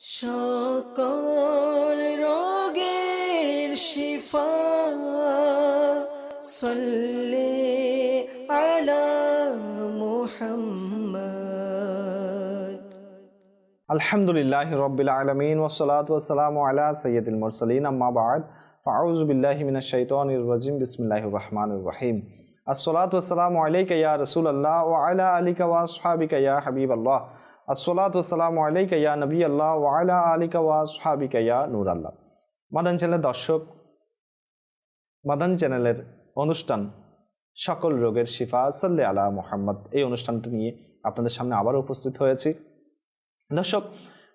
সকল রোগের শিফা, সল্লে আলা মুহাম্মদ। আলহামদুলিল্লাহ রবিল আলমিন ওসলাত ওসালাম আলা সৈয়দুল মুরসলিন, আম্মা বাদ। ফাউজ বিল্লাহি মিনাশ শাইতানির রাজিম, বিসমিল্লাহির রহমানির রহিম। আসসালাতু ওয়াসসালামু আলাইকা ইয়া রাসূলুল্লাহ, ওয়া আলা আলিকা ওয়া আসহাবিকা ইয়া আসসালাতু ওয়াসসালামু আলাইকা নবী আল্লাহ ওয়া আলা আলিকা ওয়া আসহাবিকা ইয়া নূর আল্লাহ মাদান চ্যানেলের দর্শক, মাদান চ্যানেলের অনুষ্ঠান, সকল রোগের শিফা, সাল্লে আলা মোহাম্মদ, এই অনুষ্ঠানটি নিয়ে আপনাদের সামনে আবার উপস্থিত হয়েছি। দর্শক,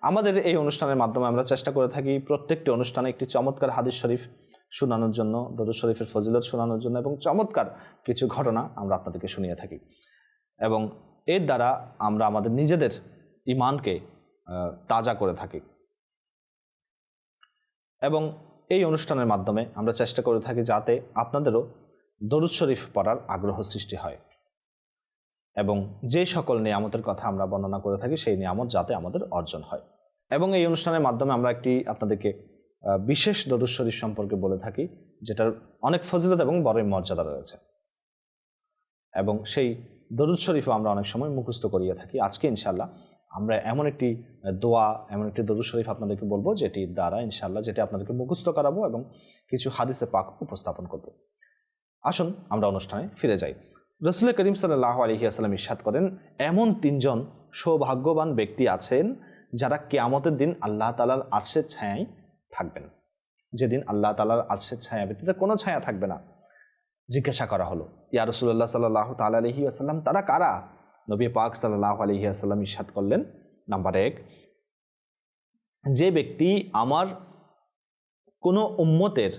আমাদের এই অনুষ্ঠানের মাধ্যমে আমরা চেষ্টা করে থাকি প্রত্যেকটি অনুষ্ঠানে একটি চমৎকার হাদিস শরীফ শোনানোর জন্য, দরুদ শরীফের ফজিলত শোনানোর জন্য এবং চমৎকার কিছু ঘটনা আমরা আপনাদেরকে শুনিয়ে থাকি। এবং এর দ্বারা আমরা আমাদের নিজেদের ইমানকে তাজা করে থাকি। এবং এই অনুষ্ঠানের মাধ্যমে আমরা চেষ্টা করে থাকি যাতে আপনাদেরও দরুদ শরীফ পড়ার আগ্রহ সৃষ্টি হয়। এবং যে সকল নিয়ামতের কথা আমরা বর্ণনা করে থাকি, সেই নিয়ামত যাতে আমাদের অর্জন হয়। এবং এই অনুষ্ঠানের মাধ্যমে আমরা একটি আপনাদেরকে বিশেষ দরুদ শরীফ সম্পর্কে বলে থাকি, যেটার অনেক ফজিলত এবং বড়ই মর্যাদা রয়েছে। এবং সেই দরুদ শরীফও আমরা অনেক সময় মুখস্থ করিয়ে থাকি। আজকে ইনশাল্লাহ আমরা এমন একটি দোয়া, এমন একটি দরুদ শরীফ আপনাদেরকে বলব, যেটি দ্বারা ইনশাল্লাহ যেটি আপনাদেরকে মুখস্থ করাবো এবং কিছু হাদিসে পাক উপস্থাপন করব। আসুন আমরা অনুষ্ঠানে ফিরে যাই। রসুল করিম সাল্লাহ আলহিহাস্লাম ইসাদ করেন, এমন তিনজন সৌভাগ্যবান ব্যক্তি আছেন যারা কেয়ামতের দিন আল্লাহ তালার আর্শের ছায়ায় থাকবেন। যেদিন আল্লাহ তালার আর্শের ছায়া ব্যতীত কোনো ছায়া থাকবে না। জিজ্ঞাসা করা হলো, ইয়া রসুল্লাহ সাল্লাহ তাল আলহি আসাল্লাম তারা কারা? নবী পাক সাল্লাহ আলহি আসাল্লাম ইসাদ করলেন। নাম্বার এক, যে ব্যক্তি আমার কোনো উম্মতের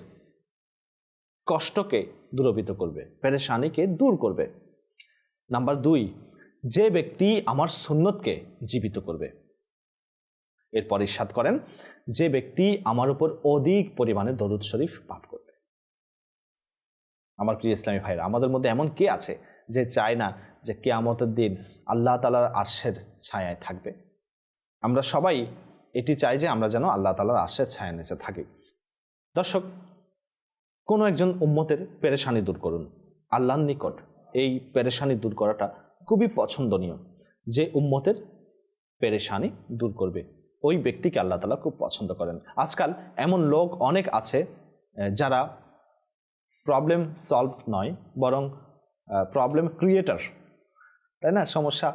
কষ্টকে দূরবিত করবে, পেরেশানিকে দূর করবে। নাম্বার দুই, যে ব্যক্তি আমার সুন্নতকে জীবিত করবে। এরপর ইস্বাদ করেন, যে ব্যক্তি আমার উপর অধিক পরিমাণে দরুদ শরীফ পাঠ করবে। আমার প্রিয় ইসলামী ভাইরা, আমাদের মধ্যে এমন কে আছে যে চায় না যে কেয়ামতের দিন আল্লাহ তালার আর্শের ছায়ায় থাকবে। আমরা সবাই এটি চাই যে আমরা যেন আল্লাহ তালার আর্শের ছায়া নিচে থাকি। দর্শক, কোনো একজন উম্মতের পেরেশানি দূর করুন। আল্লাহর নিকট এই পেরেশানি দূর করাটা খুবই পছন্দনীয়। যে উম্মতের পেরেশানি দূর করবে, ওই ব্যক্তিকে আল্লাহ তালা খুব পছন্দ করেন। আজকাল এমন লোক অনেক আছে যারা প্রবলেম সলভ নয়, বরং প্রবলেম ক্রিয়েটার তাই না? সমস্যা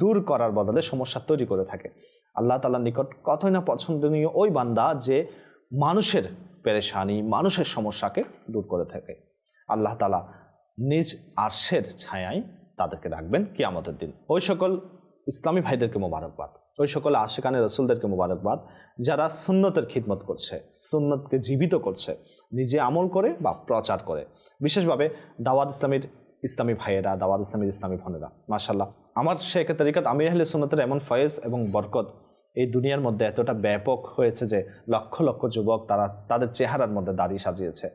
দূর করার বদলে সমস্যা তৈরি করে থাকে। আল্লাহ তালার নিকট কতই না পছন্দনীয় ওই বান্দা যে মানুষের পেরেশানি, মানুষের সমস্যাকে দূর করে থাকে। আল্লাহ তালা নিজ আর্শের ছায়ায় তাদেরকে রাখবেন কিয়ামতের দিন। ওই সকল ইসলামী ভাইদেরকে মোবারকবাদ, ওই সকল আশেকানের রসুলদেরকে মোবারকবাদ যারা সুন্নতের খিদমত করছে, সুন্নতকে জীবিত করছে, নিজে আমল করে বা প্রচার করে। বিশেষভাবে দাওয়াত ইসলামীর ইসলামী ভাইয়েরা, দাওয়াত ইসলামীর ইসলামী বোনেরা মাশাল্লাহ আমার শেখ তরিকাত আমির আহলে সুন্নতের এমন ফয়েজ এবং বরকত এই দুনিয়ার মধ্যে এতটা ব্যাপক হয়েছে যে লক্ষ লক্ষ যুবক তারা তাদের চেহারার মধ্যে দাড়ি সাজিয়েছে,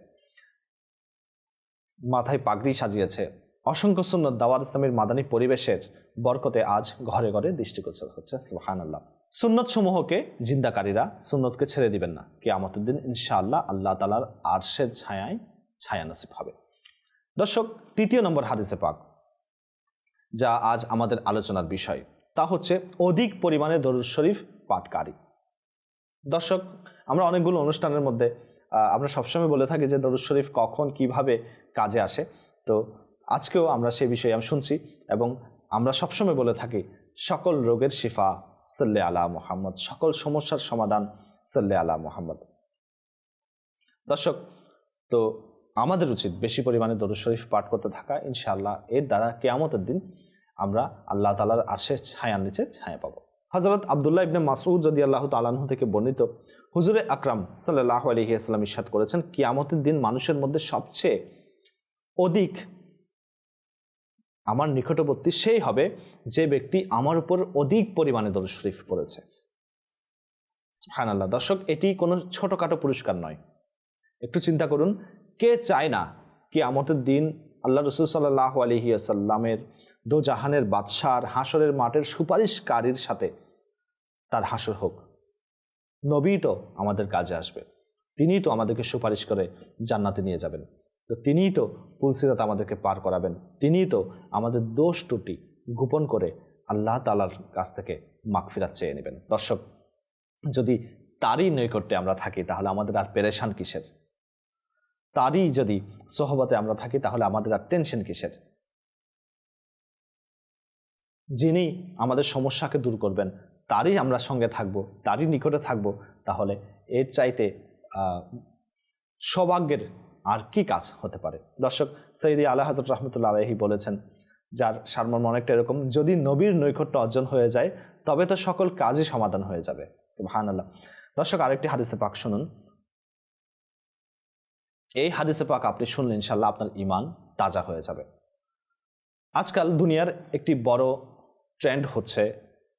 মাথায় পাগড়ি সাজিয়েছে। অসংখ্য সুন্নত দাওয়াত ইসলামের মাদানী পরিবেশের বরকতে আজ ঘরে ঘরে দৃষ্টিগোচর হচ্ছে সুহান আল্লাহ সুন্নত সমূহকে জিন্দাকারীরা সুন্নতকে ছেড়ে দিবেন না। কে আমাদের দিন ইনশাআল্লাহ আল্লাহ তালার আরশের ছায়ায় ছায়া নসিব হবে। দর্শক, তৃতীয় নম্বর হাদিসে পাক, যা আজ আমাদের আলোচনার বিষয়। তা হচ্ছে, অধিক পরিমাণে দরুদ শরীফ পাঠকারী। দর্শক, আমরা অনেকগুলো অনুষ্ঠানের মধ্যে আমরা সবসময় বলে থাকি যে দরুদ শরীফ কখন কীভাবে কাজে আসে। তো আজকেও আমরা সেই বিষয়ে আমি শুনছি এবং আমরা সবসময় বলে থাকি, সকল রোগের শিফা, সাল্লে আলা মোহাম্মদ, সকল সমস্যার সমাধান সাল্লে আলা মোহাম্মদ। দর্শক, তো আমাদের উচিত বেশি পরিমাণে দরুদ শরীফ পাঠ করতে থাকা। ইনশাআল্লাহ এর দ্বারা কেয়ামতের দিন আমরা আল্লাহ তালার আশের ছায়ার নিচে ছায়া পাবো। হজরত আবদুল্লাহ ইবনে মাসুদ যদি আল্লাহ তালাহ থেকে বর্ণিত হুজুরে আকরাম সাল্লাহ আলহি আসলাম ইসাদ করেছেন, কিয়ামতের দিন মানুষের মধ্যে সবচেয়ে অধিক আমার নিকটবর্তী সেই হবে যে ব্যক্তি আমার উপর অধিক পরিমাণে দরুদ শরীফ পড়েছে। হান আল্লাহ দর্শক, এটি কোনো ছোটখাটো পুরস্কার নয়। একটু চিন্তা করুন কে চায় না কি আমতের দিন আল্লাহ রসুল সাল্লাহ আলহি আসাল্লামের দো জাহানের বাদশার হাসরের মাঠের সুপারিশকারীর সাথে তার হাসর হোক। নবী তো আমাদের কাজে আসবে। তিনিই তো আমাদেরকে সুপারিশ করে জান্নাতে নিয়ে যাবেন। তো তিনিই তো পুলসিরাত আমাদেরকে পার করাবেন। তিনিই তো আমাদের দোষ ত্রুটি গোপন করে আল্লাহ তালার কাছ থেকে মাগফিরাত চেয়ে নেবেন। দর্শক, যদি তারই নৈকট্যে আমরা থাকি তাহলে আমাদের আর পেরেশান কিসের? তারই যদি সহবতে আমরা থাকি, তাহলে আমাদের আর টেনশন কিসের? যিনি আমাদের সমস্যাকে দূর করবেন, তারই আমরা সঙ্গে থাকব, তারই নিকটে থাকব, তাহলে এর চাইতে সৌভাগ্যের আর কি কাজ হতে পারে? দর্শক সৈদি আল্লাহ হাজর রহমতুল্লা আলহি বলেছেন, যার সারমর্ম অনেকটা এরকম, যদি নবীর নৈকট্য অর্জন হয়ে যায়, তবে তো সকল কাজই সমাধান হয়ে যাবে। সুবহান আল্লাহ দর্শক, আরেকটি হাদিসে পাক শুনুন। এই হাদিসে পাক আপনি শুনলে ইনশাল্লাহ আপনার ইমান তাজা হয়ে যাবে। আজকাল দুনিয়ার একটি বড় ট্রেন্ড হচ্ছে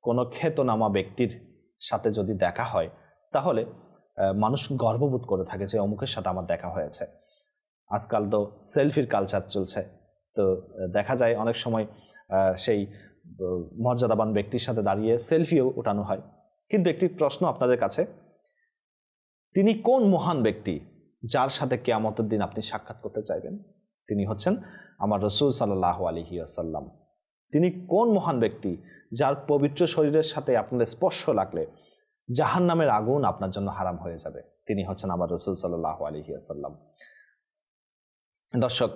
কোনো খ্যাতনামা ব্যক্তির সাথে যদি দেখা হয়, তাহলে মানুষ গর্ববোধ করে থাকে যে অমুকের সাথে আমার দেখা হয়েছে। আজকাল তো সেলফির কালচার চলছে। তো দেখা যায় অনেক সময় সেই মর্যাদাবান ব্যক্তির সাথে দাঁড়িয়ে সেলফিও ওঠানো হয়। কিন্তু একটি প্রশ্ন আপনাদের কাছে, তিনি কোন মহান ব্যক্তি? যার সাথে কেয়ামতের দিন আপনি সাক্ষাৎ করতে চাইবেন, তিনি হচ্ছেন আমার রসুল সাল্লাহ আলহি আসাল্লাম তিনি কোন মহান ব্যক্তি যার পবিত্র শরীরের সাথে আপনার স্পর্শ লাগলে জাহান নামের আগুন আপনার জন্য হারাম হয়ে যাবে। তিনি হচ্ছেন আমার রসুল সাল্লাহ আলহি আসাল্লাম দর্শক,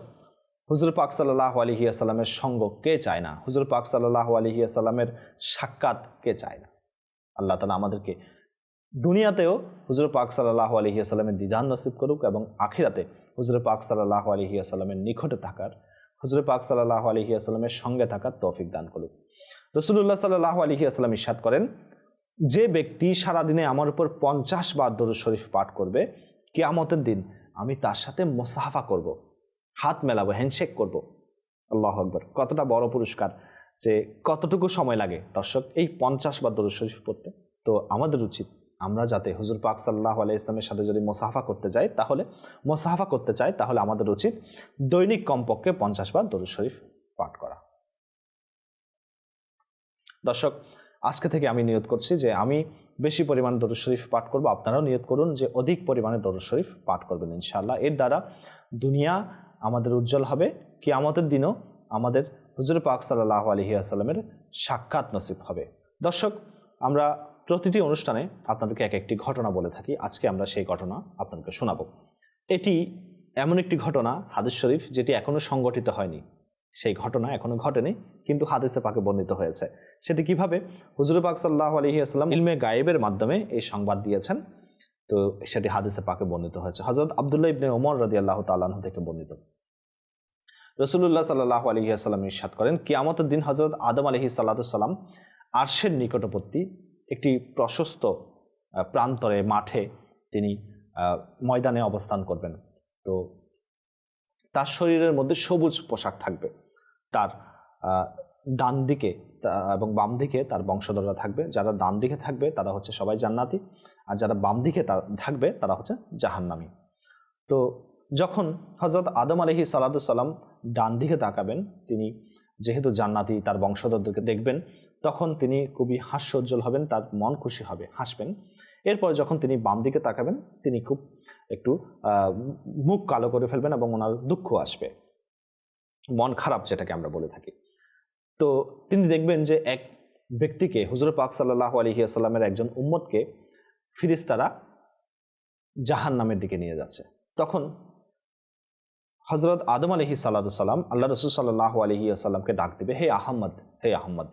হুজুর পাক সাল্লাহ আলহি আসাল্লামের সঙ্গ কে চায় না? হুজুর পাক সাল্লাহ আলহি আসাল্লামের সাক্ষাৎ কে চায় না? আল্লাহ তালা আমাদেরকে দুনিয়াতেও হুজুর পাক সাল্লাহ আলহি আসাল্লামের দিদান নসিব করুক এবং আখিরাতে হুজুর পাক সাল্লাহ আলহি আসাল্লামের নিকটে থাকার, হুজুর পাক সাল্লাহ আলহি আসাল্লামের সঙ্গে থাকার তৌফিক দান করুক। রসুল্লাহ সাল্লাহ আলহি আসাল্লাম ইস্বাদ করেন, যে ব্যক্তি সারাদিনে আমার উপর পঞ্চাশ বার দরুদ শরীফ পাঠ করবে, কেয়ামতের দিন আমি তার সাথে মোসাফা করব, হাত মেলাবো, হ্যান্ডশেক করব। আল্লাহ আকবর। কতটা বড় পুরস্কার যে কতটুকু সময় লাগে। দর্শক, এই পঞ্চাশ বার দরুদ শরীফ পড়তে তো আমাদের উচিত আমরা যাতে হুজুর পাক সাল্লাহ আলাই ইসলামের সাথে যদি মোসাফা করতে যাই, তাহলে মোসাফা করতে চাই, তাহলে আমাদের উচিত দৈনিক কমপক্ষে পঞ্চাশ বার দরুদ শরীফ পাঠ করা। দর্শক, আজকে থেকে আমি নিয়ত করছি যে আমি বেশি পরিমাণে দরুদ শরীফ পাঠ করব। আপনারাও নিয়ত করুন যে অধিক পরিমাণে দরুদ শরীফ পাঠ করবেন ইনশাআল্লাহ। এর দ্বারা দুনিয়া আমাদের উজ্জ্বল হবে কি আমাদের দিনও আমাদের হুজুর পাক সাল্লাহ আলহি আসাল্লামের সাক্ষাৎ নসিব হবে। দর্শক, আমরা প্রতিটি অনুষ্ঠানে আপনাদেরকে এক একটি ঘটনা বলে থাকি। আজকে আমরা সেই ঘটনা আপনাদেরকে শোনাবো। এটি এমন একটি ঘটনা, হাদিস শরীফ, যেটি এখনও সংগঠিত হয়নি। সেই ঘটনা এখনও ঘটেনি, কিন্তু হাদিসে পাকে বর্ণিত হয়েছে। সেটি কীভাবে? হুজুর পাক সাল্লাহ আলহি ইলমে গায়েবের মাধ্যমে এই সংবাদ দিয়েছেন। তো সেটি হাদিসে পাকে বর্ণিত হয়েছে। হজরত আবদুল্লাহ ইবনে ওমর রাজি আল্লাহ তাল্লাহ থেকে বর্ণিত। রসুল্লাহ সাল্লাহ আলহি আসসালাম করেন, কিয়ামতের দিন হজরত আদম আলহি সাল্লাম আরশের নিকটবর্তী একটি প্রশস্ত প্রান্তরে, মাঠে তিনি ময়দানে অবস্থান করবেন। তো তার শরীরের মধ্যে সবুজ পোশাক থাকবে। তার ডান দিকে এবং বাম দিকে তার বংশধররা থাকবে। যারা ডান দিকে থাকবে, তারা হচ্ছে সবাই জান্নাতি। আর যারা বাম দিকে তা- থাকবে, তারা হচ্ছে জাহান্নামী। তো যখন হজরত আদম আলহি সালাদুসাল্লাম ডান দিকে তাকাবেন, তিনি যেহেতু জান্নাতি, তার বংশধরদেরকে দেখবেন তখন তিনি খুবই হাস্যোজ্জ্বল হবেন, তার মন খুশি হবে, হাসবেন। এরপর যখন তিনি বাম দিকে তাকাবেন, তিনি খুব একটু মুখ কালো করে ফেলবেন এবং ওনার দুঃখ আসবে। মন খারাপ যেটাকে আমরা বলে থাকি। তো তিনি দেখবেন যে এক ব্যক্তিকে, হুজুর পাক সাল্লাহ আলহিয়াস্লামের একজন উম্মতকে ফিরিস্তারা জাহান নামের দিকে নিয়ে যাচ্ছে। তখন হজরত আদম আলহি সাল্লাম আল্লাহ রসুল সাল্লাহ আলহি আসাল্লামকে ডাক দিবে, হে আহম্মদ হে আহম্মদ।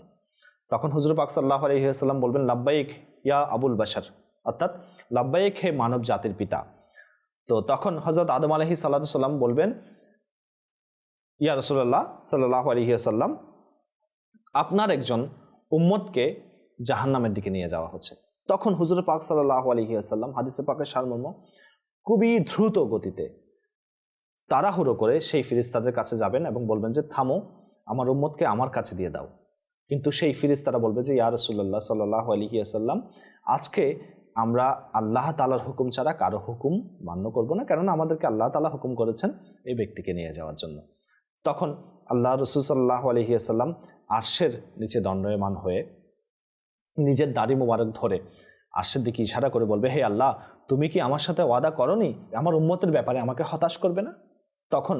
তখন হুজুর পাক সাল্লাহ আলহি আসাল্লাম বলবেন, লাব্বাইক ইয়া আবুল বাশার। অর্থাৎ, লাব্বাইক হে মানব জাতির পিতা। তো তখন হজরত আদম আলহি সাল্লাম বলবেন, ইয়া রসুল্লাহ সাল্লাহ আলহি আসাল্লাম আপনার একজন উম্মতকে জাহান্নামের দিকে নিয়ে যাওয়া হচ্ছে। তখন হুজুর পাক সাল্লাহ আলহি আসাল্লাম হাদিসে পাকের সারমর্ম, খুবই দ্রুত গতিতে তাড়াহুড়ো করে সেই ফিরিস্তাদের কাছে যাবেন এবং বলবেন যে, থামো, আমার উম্মতকে আমার কাছে দিয়ে দাও। কিন্তু সেই ফিরিস্তারা বলবে যে, ইয়া রসুল্লাহ সাল্লাহ আলহি আসাল্লাম আজকে আমরা আল্লাহ তালার হুকুম ছাড়া কারও হুকুম মান্য করব না, কেননা আমাদেরকে আল্লাহ তালা হুকুম করেছেন এই ব্যক্তিকে নিয়ে যাওয়ার জন্য। তখন আল্লাহ রসুল সাল্লাহ আলহি আসাল্লাম আর্শের নিচে দণ্ডয়মান হয়ে নিজের দাড়ি মোবারক ধরে আরশের দিকে ইশারা করে বলবে, হে আল্লাহ, তুমি কি আমার সাথে ওয়াদা করনি? আমার উম্মতের ব্যাপারে আমাকে হতাশ করবে না? তখন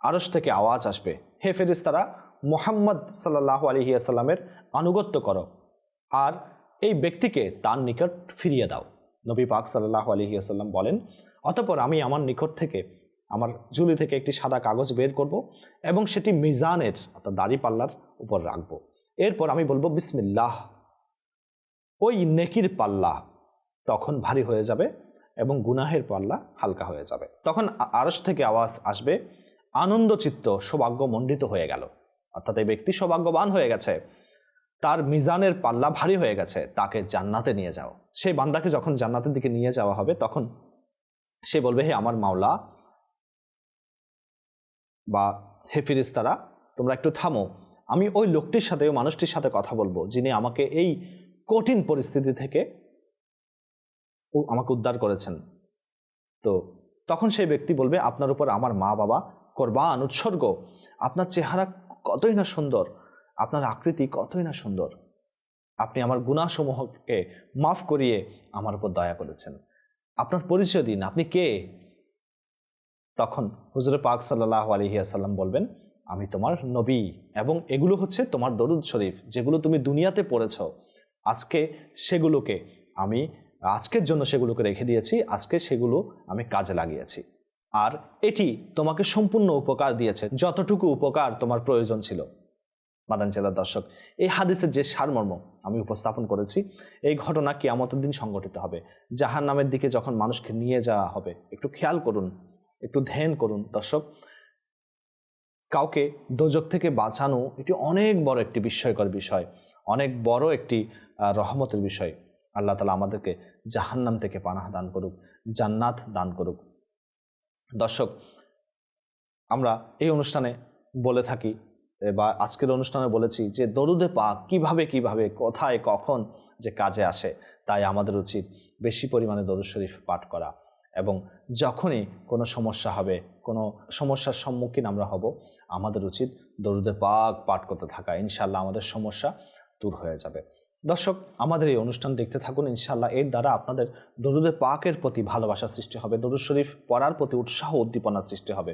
আরশ থেকে আওয়াজ আসবে। হে ফেরিস্তারা মোহাম্মদ সাল্লাহ আলহিয়াসাল্লামের আনুগত্য করো আর এই ব্যক্তিকে তার নিকট ফিরিয়ে দাও। নবী পাক সাল্লাহ আলহিয়াসাল্লাম বলেন, অতপর আমি আমার নিকট থেকে আমার জুলি থেকে একটি সাদা কাগজ বের করব এবং সেটি মিজানের অর্থাৎ দাড়ি পাল্লার উপর রাখব। এরপর আমি বলব, বিসমিল্লাহ। ওই নেকির পাল্লা তখন ভারী হয়ে যাবে এবং গুনাহের পাল্লা হালকা হয়ে যাবে। তখন আ- আরশ থেকে আওয়াজ আসবে আনন্দচিত্ত সৌভাগ্য মণ্ডিত হয়ে গেল। অর্থাৎ এই ব্যক্তি সৌভাগ্যবান হয়ে গেছে। তার মিজানের পাল্লা ভারী হয়ে গেছে। তাকে জান্নাতে নিয়ে যাও। সেই বান্দাকে যখন জান্নাতের দিকে নিয়ে যাওয়া হবে, তখন সে বলবে, হে আমার মাওলা বা হে ফিরিস্তারা তোমরা একটু থামো। আমি ওই লোকটির সাথে, ওই মানুষটির সাথে কথা বলব, যিনি আমাকে এই কঠিন পরিস্থিতি থেকে আমাকে উদ্ধার করেছেন। তো তখন সেই ব্যক্তি বলবে, আপনার উপর আমার মা বাবা কোরবান, উৎসর্গ, আপনার চেহারা কতই না সুন্দর, আপনার আকৃতি কতই না সুন্দর, আপনি আমার গুণাসমূহকে মাফ করিয়ে আমার উপর দয়া করেছেন। আপনার পরিচয় দিন, আপনি কে? তখন হুজুর পাক সাল্লাহ আলহিয়াসাল্লাম বলবেন, আমি তোমার নবী এবং এগুলো হচ্ছে তোমার দরুদ শরীফ, যেগুলো তুমি দুনিয়াতে পড়েছ। আজকে সেগুলোকে আমি, আজকের জন্য সেগুলোকে রেখে দিয়েছি, আজকে সেগুলো আমি কাজে লাগিয়েছি। আর এটি তোমাকে সম্পূর্ণ উপকার দিয়েছে, যতটুকু উপকার তোমার প্রয়োজন ছিল। মাদান জেলার দর্শক, এই হাদিসের যে সারমর্ম আমি উপস্থাপন করেছি, এই ঘটনা কি কিয়ামতের দিন সংঘটিত হবে। জাহান নামের দিকে যখন মানুষকে নিয়ে যাওয়া হবে, একটু খেয়াল করুন, একটু ধ্যান করুন দর্শক। কাউকে দোজক থেকে বাঁচানো এটি অনেক বড় একটি বিস্ময়কর বিষয়, অনেক বড় একটি রহমতের বিষয়। আল্লাহ তালা আমাদেরকে জাহান্নাম থেকে পানাহ দান করুক, জান্নাত দান করুক। দর্শক, আমরা এই অনুষ্ঠানে বলে থাকি বা আজকের অনুষ্ঠানে বলেছি যে দরুদে পাক কীভাবে কীভাবে, কোথায়, কখন যে কাজে আসে, তাই আমাদের উচিত বেশি পরিমাণে দরুদ শরীফ পাঠ করা এবং যখনই কোনো সমস্যা হবে, কোনো সমস্যার সম্মুখীন আমরা হব, আমাদের উচিত দরুদে পাক পাঠ করতে থাকা। ইনশাল্লাহ আমাদের সমস্যা দূর হয়ে যাবে। দর্শক, আমাদের এই অনুষ্ঠান দেখতে থাকুন। ইনশাল্লাহ এর দ্বারা আপনাদের দরুদে পাকের প্রতি ভালোবাসা সৃষ্টি হবে। দরুদ শরীফ পড়ার প্রতি উৎসাহ উদ্দীপনা সৃষ্টি হবে।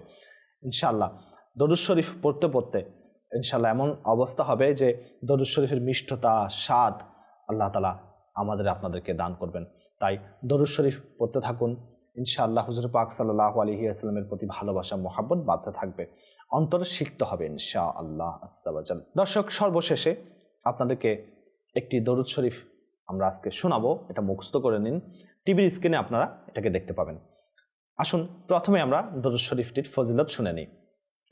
ইনশাল্লাহ দরুদ শরীফ পড়তে পড়তে ইনশাল্লাহ এমন অবস্থা হবে যে দরুদ শরীফের মিষ্টতা, স্বাদ আল্লাহ তালা আমাদের আপনাদেরকে দান করবেন। তাই দরুদ শরীফ পড়তে থাকুন। ইনশাআল্লাহ হুজুর পাক সাল্লাহ আলহি আসলামের প্রতি ভালোবাসা, মোহাব্বত বাড়তে থাকবে। অন্তরে শিখতে হবে ইনশা আল্লাহ আসাবাজাল দর্শক, সর্বশেষে আপনাদেরকে একটি দরুদ শরীফ আমরা আজকে শোনাবো, এটা মুখস্থ করে নিন। টিভির স্ক্রিনে আপনারা এটাকে দেখতে পাবেন। আসুন, প্রথমে আমরা দরুদ শরীফটির ফজিলত শুনে নিই।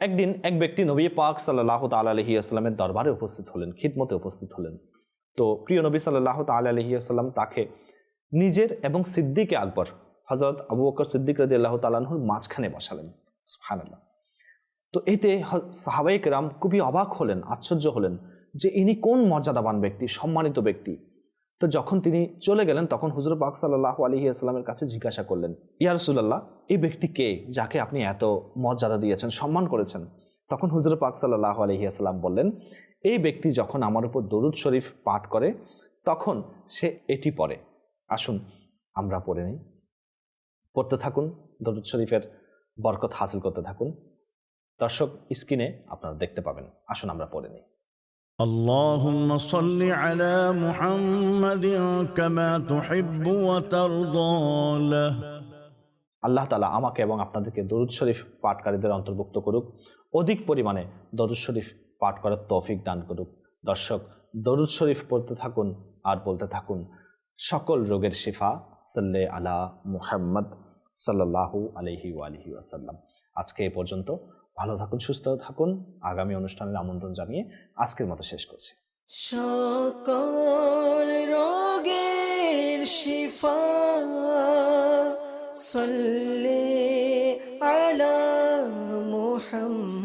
একদিন এক ব্যক্তি নবী পাক সাল্লাহ তাল আলহি আসলামের দরবারে উপস্থিত হলেন, খিদমতে উপস্থিত হলেন। তো প্রিয় নবী সাল্লাহ তাল আলহি আসলাম তাকে নিজের এবং সিদ্দিকে আকবর হজরত আবু বকর সিদ্দিক রদি আল্লাহ তালাহুর মাঝখানে বসালেন। সুবহানাল্লাহ। তো এতে সাহাবাইক রাম খুবই অবাক হলেন, আশ্চর্য হলেন। যে ইনি কোন মর্যাদাবান ব্যক্তি, সম্মানিত ব্যক্তি। তো যখন তিনি চলে গেলেন, তখন হুজুর পাক সাল্লাহ আলহি আসলামের কাছে জিজ্ঞাসা করলেন, ইয়া রসুল্লাহ এই ব্যক্তি কে যাকে আপনি এত মর্যাদা দিয়েছেন, সম্মান করেছেন? তখন হুজুর পাক সাল্লাহ আলহি আসসালাম বললেন, এই ব্যক্তি যখন আমার উপর দরুদ শরীফ পাঠ করে, তখন সে এটি পড়ে। আসুন, আমরা পড়ে নিই। পড়তে থাকুন, দরুদ শরীফের বরকত হাসিল করতে থাকুন। দর্শক, স্ক্রিনে আপনারা দেখতে পাবেন। আসুন, আমরা পড়ে নিই। اللهم صل على محمد كما تحب وترضى له আল্লাহ তালা আমাকে এবং আপনাদেরকে দরুদ শরীফ পাঠকারীদের অন্তর্ভুক্ত করুক অধিক পরিমাণে দরুদ শরীফ পাঠ করার তৌফিক দান করুক দর্শক দরুদ শরীফ পড়তে থাকুন আর বলতে থাকুন সকল রোগের শিফা সাল্লে আলা মুহাম্মদ সাল্লাহু আলহি আলহি আসাল্লাম আজকে এ পর্যন্ত ভালো থাকুন, সুস্থ থাকুন। আগামী অনুষ্ঠানের আমন্ত্রণ জানিয়ে আজকের মতো শেষ করছি। সকল রোগের শিফা, সল্লে আলা মোহাম্মদ।